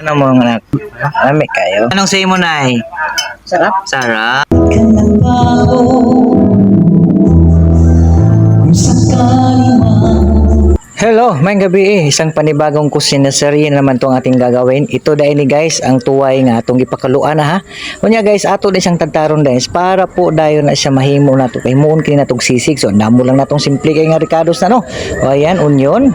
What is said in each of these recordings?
Ano mo anak? Lami kayo. Anong say mo, Nay? Sarap. Sarap. Hello, may gabi eh. Isang panibagong kusina serye naman tong ating gagawin. Ito dahil ni guys, ang tuway nga atong gipakaluan na ha. Kunya guys, ato na siyang tagtaron guys para po dayon na siya mahimo na to. Kay muon kini natong sisig. So namo lang natong simple kay nga ricados na no. O ayan, onion.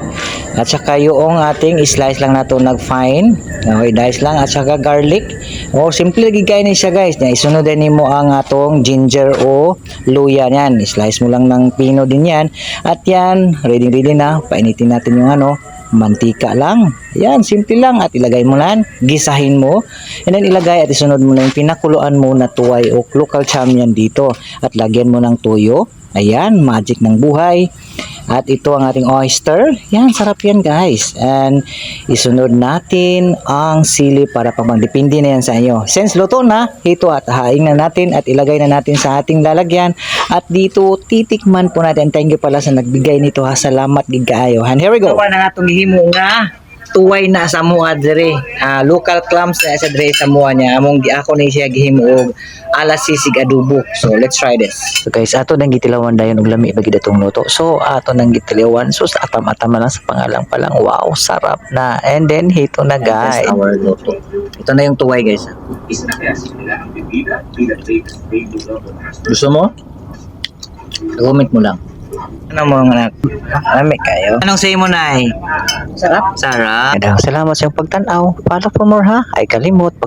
At saka yung ating slice lang nato nag fine. Okay, dice lang at saka garlic. O simple lagi kay ni guys. Nya isunod din nimo ang atong ginger o luya niyan. Slice mo lang ng pino din yan. At yan, ready ready na. Painitin natin yung ano, mantika lang. Yan, simple lang. At ilagay mo lang, gisahin mo. And then ilagay at isunod mo na yung pinakuluan mo na tuway o local champion dito. At lagyan mo ng tuyo. Ayan, magic ng buhay. At ito ang ating oyster. Yan, sarap yan guys. And isunod natin ang sili para pamang na yan sa inyo. Since luto na, ito at haing na natin at ilagay na natin sa ating lalagyan. At dito, titikman po natin. Thank you pala sa nagbigay nito ha. Salamat gid kaayo. And here we go. Ito na nga itong nga tuway na sa mua dire. Ah, local clams na sa dire sa mua niya. Among gi ako ni siya gihimo og alas sisig adobo. So let's try this. So guys, ato nang gitilawan dayon og lami bagi datong luto. So ato nang gitilawan. So sa atam-atam lang sa pangalang pa lang. Wow, sarap na. And then hito na guys. our luto. Ito na yung tuway guys. Gusto mo? Comment mo lang. Ano mo anak? Lami kayo. Anong say mo, Nay? Sarap. Sarap. Salamat sa iyong pagtanaw. Follow for more ha. Ay kalimot.